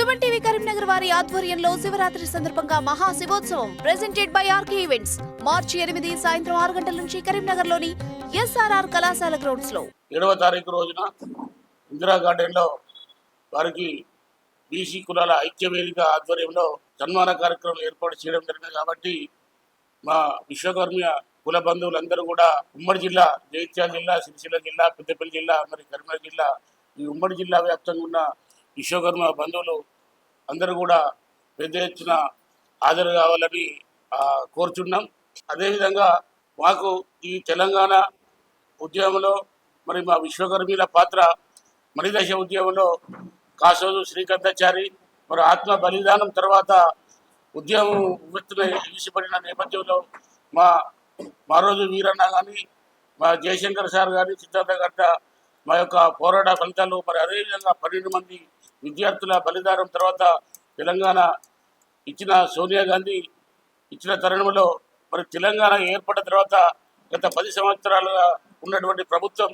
Suman TV Karimnagar వారి ఆధ్వర్యంలో శివరాత్రి సందర్భంగా Maha Shivotsavam presented by R K events March ఎనిమిది సాయంత్రం ఆరు గంటల నుంచి కరీంనగర్లోని ఎస్ఆర్ఆర్ కళాశాల గ్రౌండ్స్లో. ఏడవ తారీఖు రోజున ఇందిరా గార్డెన్లో వారికి బీసీ కులాల ఐక్య వేదిక ఆధ్వర్యంలో సన్మాన కార్యక్రమం ఏర్పాటు చేయడం జరిగింది. కాబట్టి మా విశ్వకర్మ కుల బంధువులందరూ కూడా ఉమ్మడి జిల్లా జగిత్యాల జిల్లా సిరిసిల్ల జిల్లా పెద్దపల్లి జిల్లా మరి కరీంనగర్ జిల్లా ఈ ఉమ్మడి జిల్లా వ్యాప్తంగా ఉన్న విశ్వకర్మ బంధువులు అందరూ కూడా పెద్ద ఎత్తున హాజరు కావాలని కోరుచున్నాం. అదేవిధంగా మాకు ఈ తెలంగాణ ఉద్యమంలో మరి మా విశ్వకర్మీల పాత్ర మణిదశ ఉద్యమంలో కాసోదు శ్రీకంఠాచారి మరి ఆత్మ బలిదానం తర్వాత ఉద్యమం ఉవ్వెత్తున ఎగిసిపడిన నేపథ్యంలో మా మారోజు వీరన్న కానీ మా జయశంకర్ సార్ కానీ సిద్ధార్థ గడ్డ మా యొక్క పోరాట ఫలితాలు మరి అదేవిధంగా పన్నెండు మంది విద్యార్థుల బలిదానం తర్వాత తెలంగాణ ఇచ్చిన సోనియా గాంధీ ఇచ్చిన తరుణంలో మరి తెలంగాణ ఏర్పడిన తర్వాత గత పది సంవత్సరాలుగా ఉన్నటువంటి ప్రభుత్వం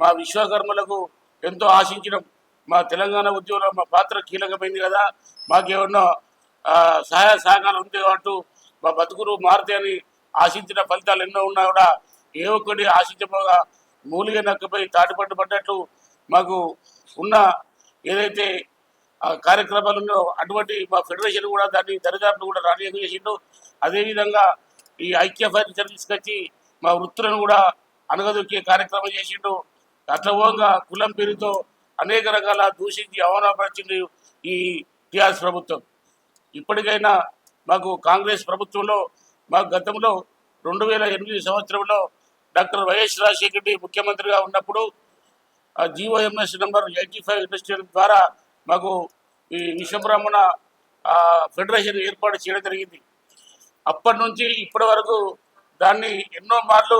మా విశ్వకర్మలకు ఎంతో ఆశించడం. మా తెలంగాణ ఉద్యమంలో మా పాత్ర కీలకమైంది కదా. మాకేమన్నా సహాయ సహకారం ఉంది అటు మా బతుకులు మారుతాయి అని ఆశించిన ఫలితాలు ఎన్నో ఉన్నా కూడా ఏ ఒక్కటి ఆశించబోగా మూలిగా నక్కపై తాటిపట్టు పడ్డట్లు మాకు ఉన్న ఏదైతే ఆ అటువంటి మా ఫెడరేషన్ కూడా దాన్ని దరిదాపులు కూడా రానియం చేసిండు. అదేవిధంగా ఈ ఐక్య ఫర్నిచర్ తీసుకొచ్చి మా వృత్తులను కూడా అనగదొక్కే కార్యక్రమం చేసిండు. అట్లా కులం పేరుతో అనేక రకాల దూషించి అవమానపరిచింది ఈ టిఆర్ఎస్ ప్రభుత్వం. ఇప్పటికైనా మాకు కాంగ్రెస్ ప్రభుత్వంలో మా గతంలో రెండు వేల ఎనిమిది సంవత్సరంలో డాక్టర్ వైఎస్ రాజశేఖర రెడ్డి ముఖ్యమంత్రిగా ఉన్నప్పుడు ఆ G O M S number eighty five industrial ద్వారా మాకు ఈ విశ్వబ్రాహ్మణ ఫెడరేషన్ ఏర్పాటు చేయడం జరిగింది. అప్పటి నుంచి ఇప్పటి వరకు దాన్ని ఎన్నో మార్లు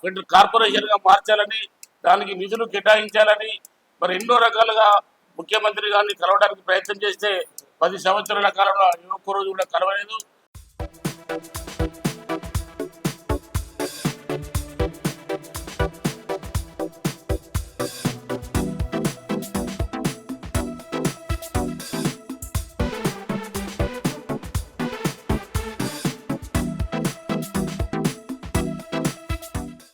ఫెడరల్ కార్పొరేషన్గా మార్చాలని దానికి నిధులు కేటాయించాలని మరి ఎన్నో రకాలుగా ముఖ్యమంత్రి గారిని కలవడానికి ప్రయత్నం చేస్తే పది సంవత్సరాల కాలంలో ఏ ఒక్క రోజు కూడా కలవలేదు.